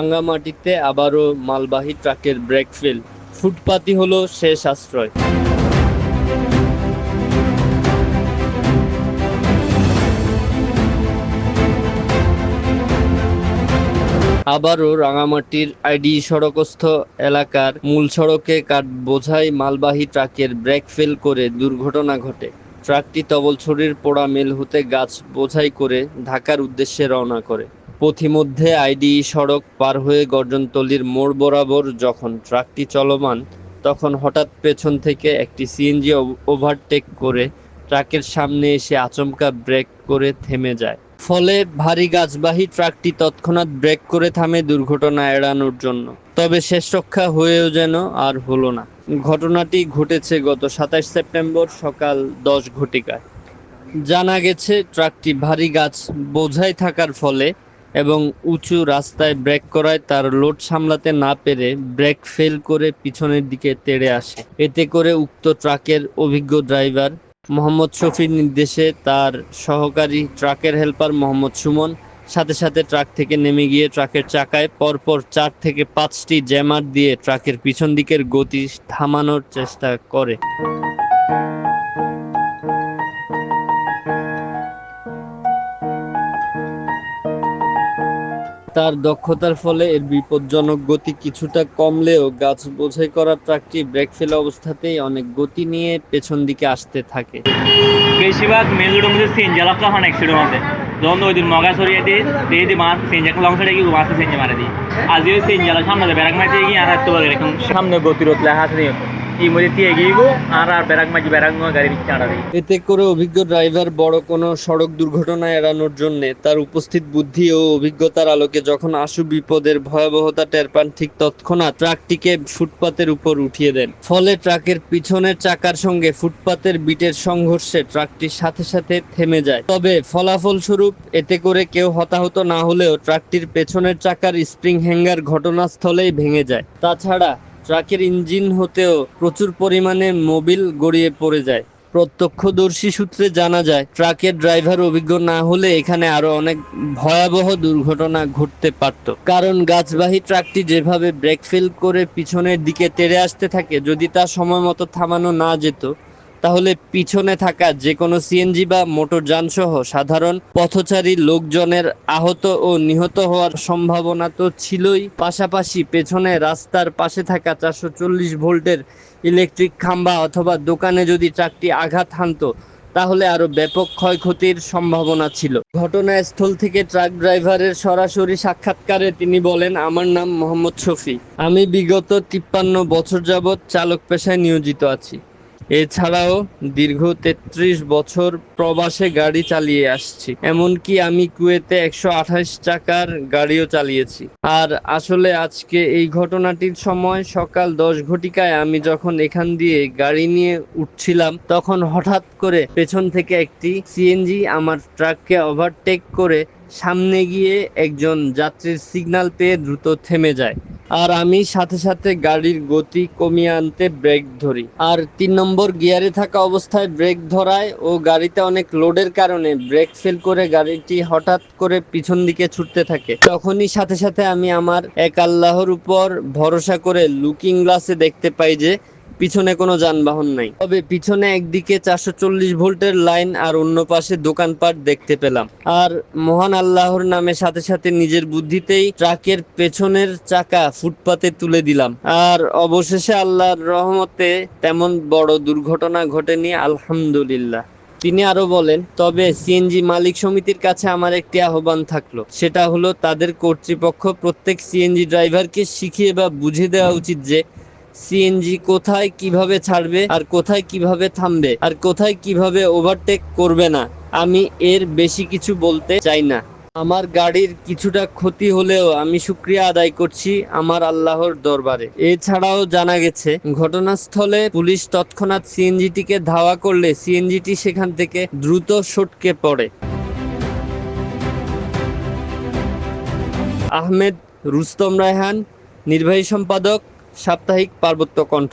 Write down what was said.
রাঙ্গামাটিতে আবারও মালবাহী ট্রাকের ব্রেক ফেল। ফুটপাতই হলো শেষ আশ্রয়। আবারও রাঙামাটির আইডি সড়কস্থ এলাকার মূল সড়কে কাঠ বোঝাই মালবাহী ট্রাকের ব্রেক ফেল করে দুর্ঘটনা ঘটে। ট্রাকটি তবলছড়ির পোড়া মেল হতে গাছ বোঝাই করে ঢাকার উদ্দেশ্যে রওনা করে। পথিমধ্যে আইডি সড়ক পার হয়ে গর্জনতলির মোড় বরাবর যখন ট্রাকটি চলমান, তখন হঠাৎ পেছন থেকে একটি সিএনজি ওভারটেক করে ট্রাকের সামনে এসে আচমকা ব্রেক করে থেমে যায়। ফলে ভারী গাছবাহী ট্রাকটি তৎক্ষণাৎ ব্রেক করে থামে দুর্ঘটনা এড়ানোর জন্য। তবে শেষ রক্ষা হয়েও যেন আর হলো না। ঘটনাটি ঘটেছে গত সাতাশ সেপ্টেম্বর সকাল দশ ঘটিকায়। জানা গেছে, ট্রাকটি ভারী গাছ বোঝাই থাকার ফলে এবং উঁচু রাস্তায় ব্রেক করায় তার লোড সামলাতে না পেরে ব্রেক ফেল করে পিছনের দিকে তেড়ে আসে। এতে করে উক্ত ট্রাকের অভিজ্ঞ ড্রাইভার মোহাম্মদ শফির নির্দেশে তার সহকারী ট্রাকের হেল্পার মোহাম্মদ সুমন সাথে সাথে ট্রাক থেকে নেমে গিয়ে ট্রাকের চাকায় পরপর চার থেকে পাঁচটি জ্যামার দিয়ে ট্রাকের পিছন দিকের গতি থামানোর চেষ্টা করে। তার দক্ষতার ফলে এর বিপজ্জনক গতি কিছুটা কমলেও গাছ বোঝাই করা ট্রাকটি ব্রেক ফেলা অবস্থাতেই অনেক গতি নিয়ে পেছন দিকে আসতে থাকে। বেশিরভাগ মেন রোডের মধ্যে সিএনজি চালকটা হয় অ্যাক্সিডেন্ট মধ্যে যখন ওই দিন মগা সরিয়ে দিয়ে দিয়ে দিয়ে মাছ সিএনজি একটা লং সাইডে গিয়ে মাছটা সিএনজি মারা দিই। আজ ওই সিএনজি চালক সামনে ব্যারাক মাঝে গিয়ে আর একটু এরকম। সামনে গতিরোধ লেখা আছে আর আর ব্যারাক মাঝে ব্যারাক গাড়ি দিচ্ছে এতে করে অভিজ্ঞ ড্রাইভার বড় কোনো সড়ক দুর্ঘটনা এড়ানোর জন্য তার উপস্থিত বুদ্ধি ও অভিজ্ঞতার আলোকে যখন আশু বিপদের ভয়াবহতা টের পান, ঠিক তৎক্ষণাৎ ট্রাকটিকে ফুটপাতের উপর উঠিয়ে দেন। ফলে ট্রাকের পিছনের চাকার সঙ্গে ফুটপাতের বিটের সংঘর্ষে ট্রাকটির সাথে সাথে থেমে যায়। তবে ফলাফল স্বরূপ এতে করে কেউ হতাহত না হলেও ট্রাকটির পেছনের চাকার স্প্রিং হ্যাঙ্গার ঘটনাস্থলেই ভেঙে যায়। তাছাড়া ট্রাকের ইঞ্জিন হতেও প্রচুর পরিমাণে মোবিল গড়িয়ে পড়ে যায়। প্রত্যক্ষদর্শী সূত্রে জানা যায়, ট্রাকের ড্রাইভার অভিজ্ঞ না হলে এখানে আরও অনেক ভয়াবহ দুর্ঘটনা ঘটতে পারত। কারণ গাছবাহী ট্রাকটি যেভাবে ব্রেক ফেল করে পিছনের দিকে তেড়ে আসতে থাকে, যদি তা সময় মতো থামানো না যেত তাহলে পিছনে থাকা যে কোনো সিএনজি বা মোটর যানসহ সাধারণ পথচারী লোকজনের আহত ও নিহত হওয়ার সম্ভাবনা তো ছিলই। পাশাপাশি পেছনে রাস্তার পাশে থাকা চারশো চল্লিশ ভোল্টের ইলেকট্রিক খাম্বা অথবা দোকানে যদি ট্রাকটি আঘাত হানত, তাহলে আরও ব্যাপক ক্ষয়ক্ষতির সম্ভাবনা ছিল। ঘটনাস্থল থেকে ট্রাক ড্রাইভারের সরাসরি সাক্ষাৎকারে তিনি বলেন, আমার নাম মোহাম্মদ শফি। আমি বিগত তিপ্পান্ন বছর যাবৎ চালক পেশায় নিয়োজিত আছি। এছাড়াও দীর্ঘ তেত্রিশ বছর প্রবাসে গাড়ি চালিয়ে আসছি। এমনকি আমি কুয়েতে একশো আঠাশ চাকার গাড়িও চালিয়েছি। আর আসলে আজকে এই ঘটনাটির সময় সকাল দশ ঘটিকায় আমি যখন এখান দিয়ে গাড়ি নিয়ে উঠছিলাম, তখন হঠাৎ করে পেছন থেকে একটি সিএনজি আমার ট্রাককে ওভারটেক করে সামনে গিয়ে একজন যাত্রীর সিগন্যাল পেয়ে দ্রুত থেমে যায়। আর আমি সাথে সাথে গাড়ির গতি কমিয়ে আনতে ব্রেক ধরি। আর তিন নম্বর গিয়ারে থাকা অবস্থায় ব্রেক ধরায় ও গাড়িতে অনেক লোডের কারণে ব্রেক ফেল করে গাড়িটি হঠাৎ করে পিছন দিকে ছুটতে থাকে। তখনই সাথে সাথে আমি আমার এক আল্লাহর উপর ভরসা করে লুকিং গ্লাসে দেখতে পাই যে পিছনে কোনো যানবাহন নাই। তবে পিছনে একদিকে চারশো চল্লিশ ভোল্টের লাইন আর অন্য পাশে দোকানপাট দেখতে পেলাম। আর মহান আল্লাহর নামে সাথে সাথে নিজের বুদ্ধিতেই ট্রাকের পেছনের চাকা ফুটপাতে তুলে দিলাম। আর অবশেষে আল্লাহর রহমতে তেমন বড় দুর্ঘটনা ঘটেনি, আলহামদুলিল্লাহ। তিনি আরও বলেন, তবে সিএনজি মালিক সমিতির কাছে আমার একটি আহ্বান থাকল। সেটা হলো তাদের কর্তৃপক্ষ প্রত্যেক সিএনজি ড্রাইভারকে শিখিয়ে বা বুঝিয়ে দেওয়া উচিত যে সিএনজি কোথায় কীভাবে ছাড়বে আর কোথায় কীভাবে থামবে আর কোথায় কীভাবে ওভারটেক করবে না, আমি এর বেশি কিছু বলতে চাই না। আমার গাড়ির কিছুটা ক্ষতি হলেও আমি শুক্রিয়া আদায় করছি আমার আল্লাহর দরবারে। এছাড়াও জানা গেছে, ঘটনাস্থলে পুলিশ তৎক্ষণাৎ সিএনজিটিকে ধাওয়া করলে সিএনজিটি সেখান থেকে দ্রুত সটকে পড়ে। আহমেদ রুস্তম রায়হান, নির্বাহী সম্পাদক সাপ্তাহিক পার্বত্য কণ্ঠ।